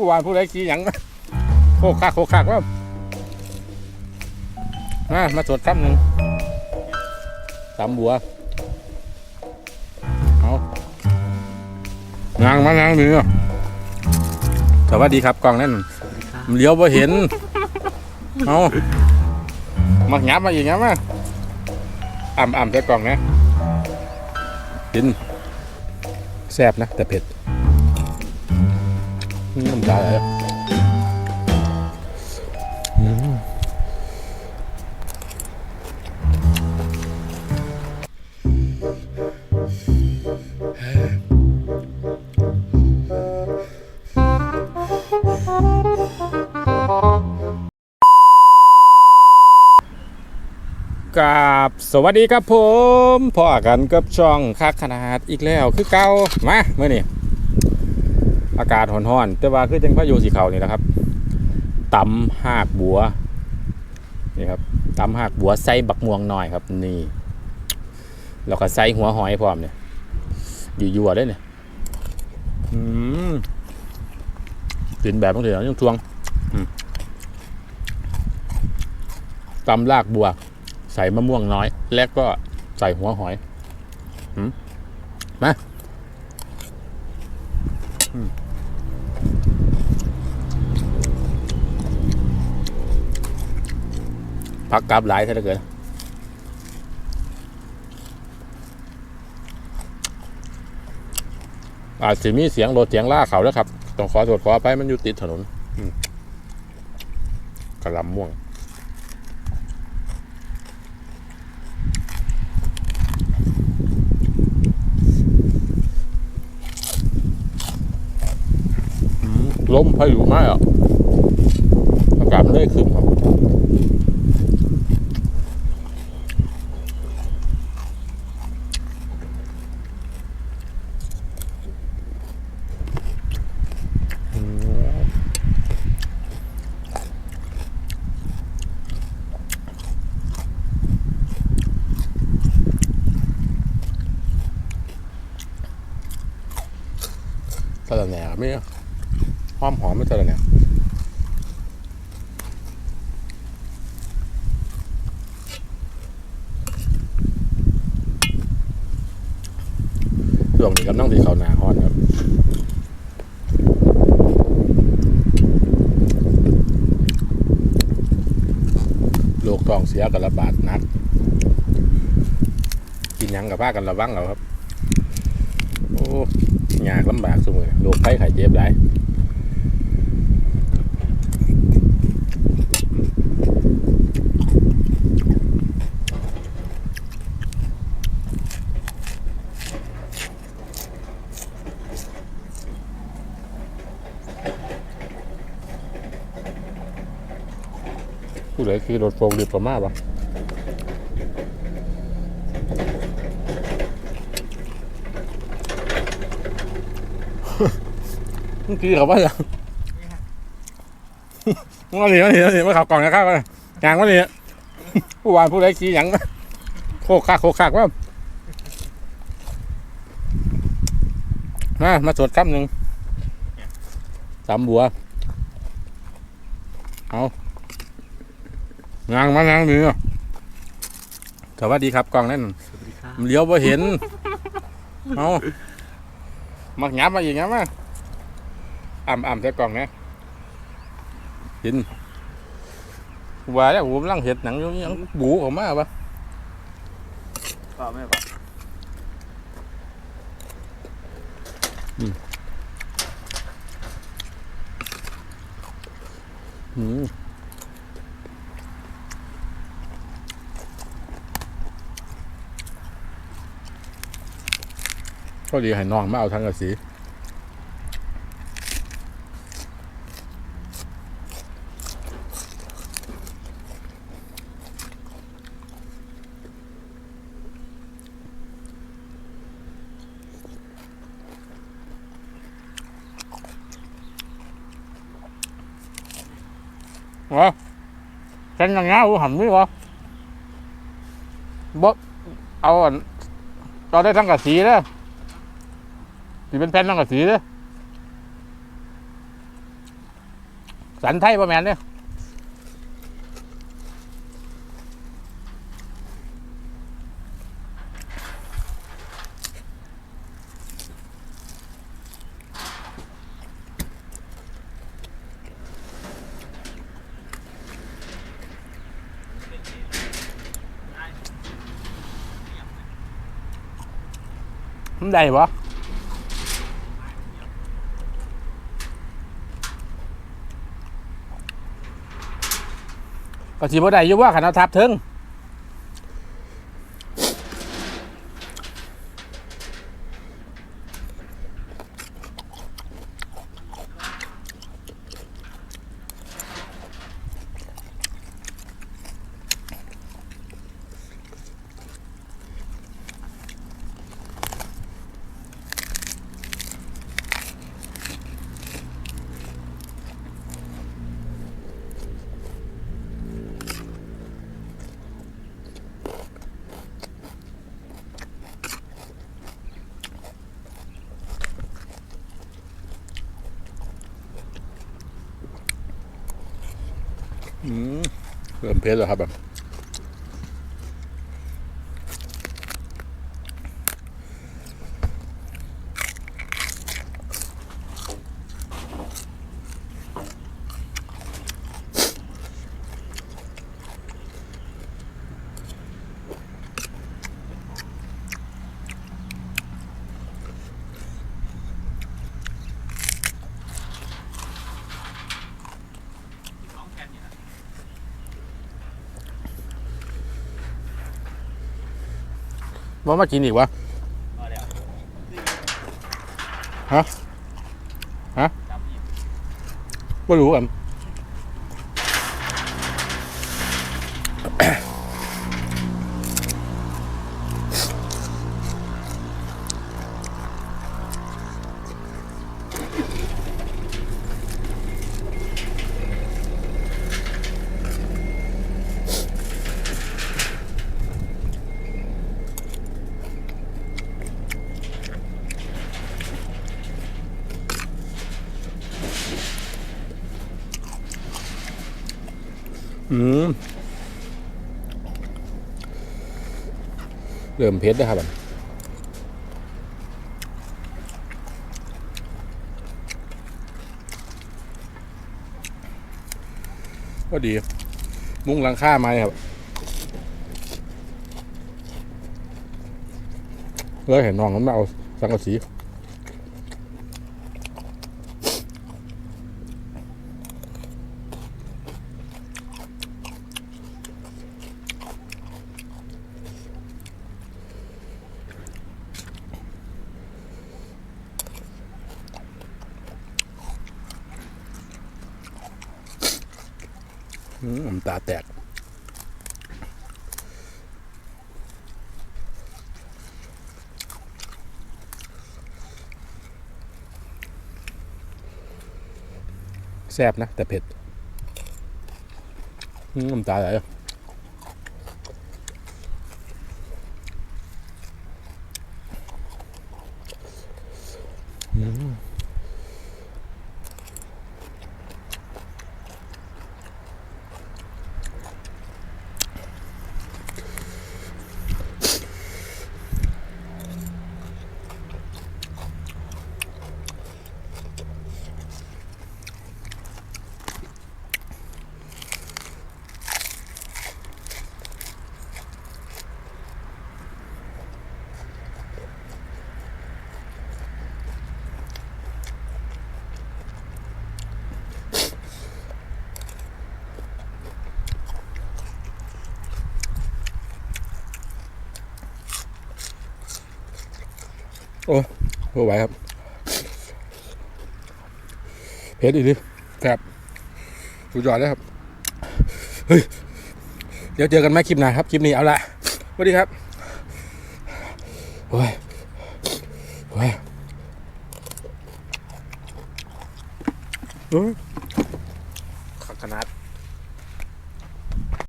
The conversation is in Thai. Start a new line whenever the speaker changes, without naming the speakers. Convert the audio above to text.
ผู้วานผู้ใดขี้หยังมาโคกคักโคกคักว่ามามาสดครับหนึ่งสามบัวเอานางมานางนี่เนาะสวัสดีครับกล้องนั่นเลี้ยวบ่เห็นเอามาหยับมาอีกหยับมาอ่ำอ่ำใส่กล่องนะกินแซ่บนะแต่เผ็ด น้ำตาไหลกราบสวัสดีครับผมพ่อกันกับช่องคักขนาดอีกแล้วคือเก่ามาเมื่อนี่ อากาศร้อนๆแต่ว่าคือจังพายุสีเขานี่แหละครับตำหากบัวนี่ครับตำหากบัวใส่บักม่วงหน่อยครับ นี่แล้วก็ใส่หัวหอยพร้อมเนี่ยยั่วๆได้เนี่ยอืมกินแบบต้องเถื่อนยังทวงตำลากบัว ใส่มะม่วงน้อย และก็ใส่หัวหอยหืมมา พักกราบหลายซะเหลือเกินอาจจะมีเสียงรถเสียงล่าเขาแล้วครับ ต้องขอตรวจขอไปมันอยู่ติดถนนกระลำม่วง ล้มพายุมากอะอากาศมันได้ขึ้นครับอืม สลัดแหน่ไม่หอมหอมไม่สลัดแหน่ช่วงนี้กำลังที่เขาหนาฮอนครับโรคท้องเสียกับระบาดนักกินยังกับผ้ากันระวังเอาครับ ยากลำบากสมือโรคไข้ไข้เจ็บหลายผู้ใดขี่รถโฟล์คลิฟต์ประมาณปะ เมื่อกี้เขาว่าอย่างว่าหนีว่าหนีว่าหนีมาขับกล่องนะครับอย่างว่าหนีผู้วานผู้ใดขี่หยังโคกคักโคกคักว่ามามาสวดครับหนึ่งสามบัว เอานางมานางนี่สวัสดีครับกล้องนั่นเลี้ยวบ่เห็น เอามักหยับมาอีกหยับมา อ่ำอ่ำใส่กล่องนะเห็นว่าแล้วผมลังเห็ดหนังอยู่ยังบูออกมาปะ
ต่อไม่ป่ะ
อืมก็ดีให้น้องมาเอาทางกระสี เฉันยังเงาหันนี่วะบ่เอาอันเราได้ทั้งกระสีเด้อที่เป็นแผ่นทั้งกระสีเด้อสันไทยประแมนเนี่ย มันได้ปะก็สิบ่ได้อยู่ว่าขันเอาทับถึงอืม เริ่มเวครับแบบว่ามากินอีกวะ
พอแล้ว
ฮะฮะ
จำอีก
ไม่รู้กัน อืมเริ่มเพชรนะครับก็ดี มุ้งหลังค่ามาครับเลยเห็นน้องมันมาเอาสังกะสี ผมตาแตก แซ่บนะ แต่เผ็ดผมตาไหล พื่อไหวครับเพชรอีกทีครับสุดยอดเลยครับเฮ้ยเดี๋ยวเจอกันไหมคลิปหน้าครับ คลิปนี้เอาละสวัสดีครับโอ้ยโอ้ยโอ้ย